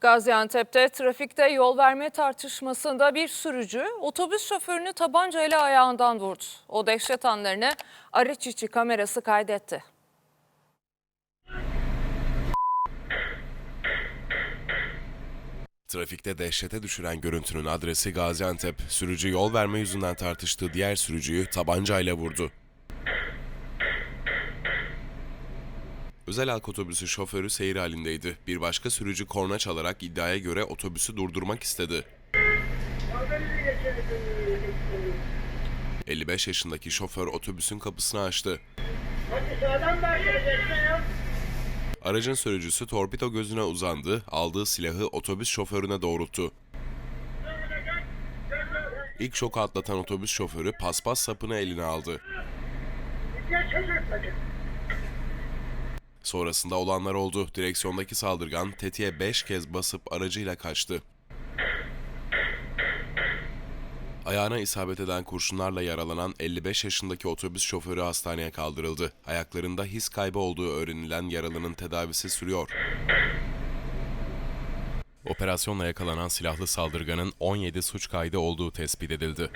Gaziantep'te trafikte yol verme tartışmasında bir sürücü otobüs şoförünü tabancayla ayağından vurdu. O dehşet anlarını araç içi kamerası kaydetti. Trafikte dehşete düşüren görüntünün adresi Gaziantep. Sürücü yol verme yüzünden tartıştığı diğer sürücüyü tabancayla vurdu. Özel halk otobüsü şoförü seyir halindeydi. Bir başka sürücü korna çalarak iddiaya göre otobüsü durdurmak istedi. 55 yaşındaki şoför otobüsün kapısını açtı. Aracın sürücüsü torpido gözüne uzandı, aldığı silahı otobüs şoförüne doğrulttu. İlk şoku atlatan otobüs şoförü paspas sapını eline aldı. Sonrasında olanlar oldu. Direksiyondaki saldırgan tetiğe 5 kez basıp aracıyla kaçtı. Ayağına isabet eden kurşunlarla yaralanan 55 yaşındaki otobüs şoförü hastaneye kaldırıldı. Ayaklarında his kaybı olduğu öğrenilen yaralının tedavisi sürüyor. Operasyonla yakalanan silahlı saldırganın 17 suç kaydı olduğu tespit edildi.